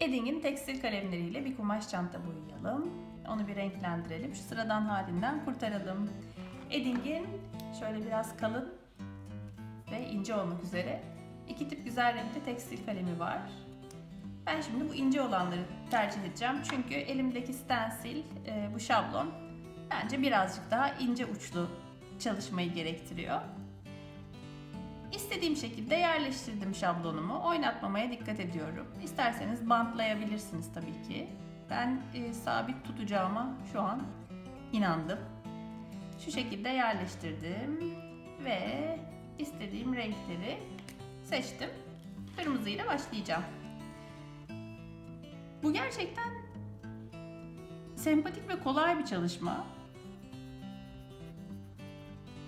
Edding'in tekstil kalemleriyle bir kumaş çanta boyayalım. Onu bir renklendirelim. Şu sıradan halinden kurtaralım. Edding'in şöyle biraz kalın ve ince olmak üzere iki tip güzel renkli tekstil kalemi var. Ben şimdi bu ince olanları tercih edeceğim. Çünkü elimdeki stensil, e, bu şablon bence birazcık daha ince uçlu çalışmayı gerektiriyor. İstediğim şekilde yerleştirdim şablonumu. Oynatmamaya dikkat ediyorum. İsterseniz bantlayabilirsiniz tabii ki. Ben e, sabit tutacağıma şu an inandım. Şu şekilde yerleştirdim ve istediğim renkleri seçtim. Kırmızıyla başlayacağım. Bu gerçekten sempatik ve kolay bir çalışma.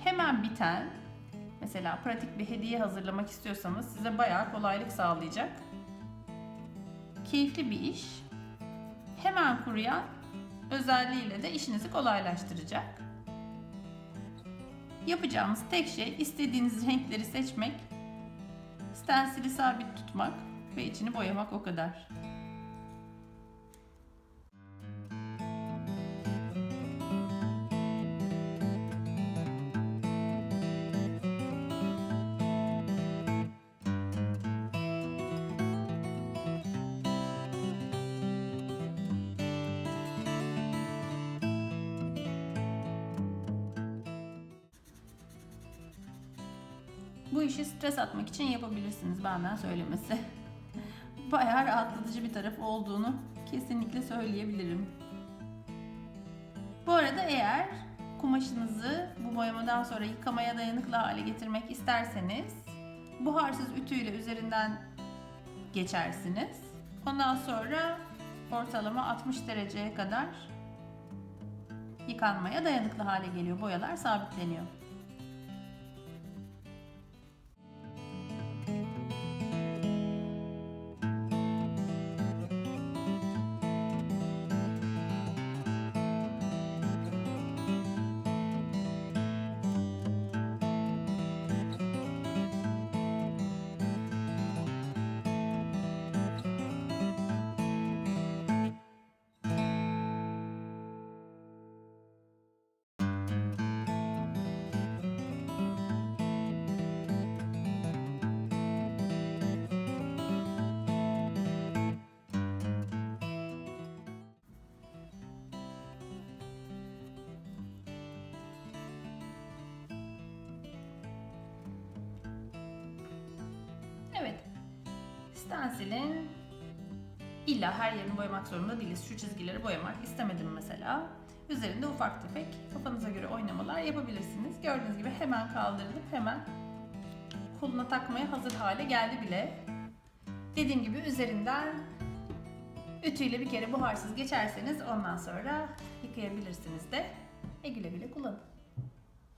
Hemen biten, mesela pratik bir hediye hazırlamak istiyorsanız size bayağı kolaylık sağlayacak. Keyifli bir iş. Hemen kuruyan özelliğiyle de işinizi kolaylaştıracak. Yapacağımız tek şey istediğiniz renkleri seçmek, stensili sabit tutmak ve içini boyamak o kadar. Bu işi stres atmak için yapabilirsiniz benden söylemesi. Bayağı rahatlatıcı bir tarafı olduğunu kesinlikle söyleyebilirim. Bu arada eğer kumaşınızı bu boyamadan sonra yıkamaya dayanıklı hale getirmek isterseniz buharsız ütüyle üzerinden geçersiniz. Ondan sonra ortalama 60 dereceye kadar yıkanmaya dayanıklı hale geliyor. Boyalar sabitleniyor. Stensilin illa her yerini boyamak zorunda değiliz. Şu çizgileri boyamak istemedim mesela. Üzerinde ufak tefek kafanıza göre oynamalar yapabilirsiniz. Gördüğünüz gibi hemen kaldırılıp hemen koluna takmaya hazır hale geldi bile. Dediğim gibi üzerinden ütüyle bir kere buharsız geçerseniz ondan sonra yıkayabilirsiniz de. E güle güle kullanın.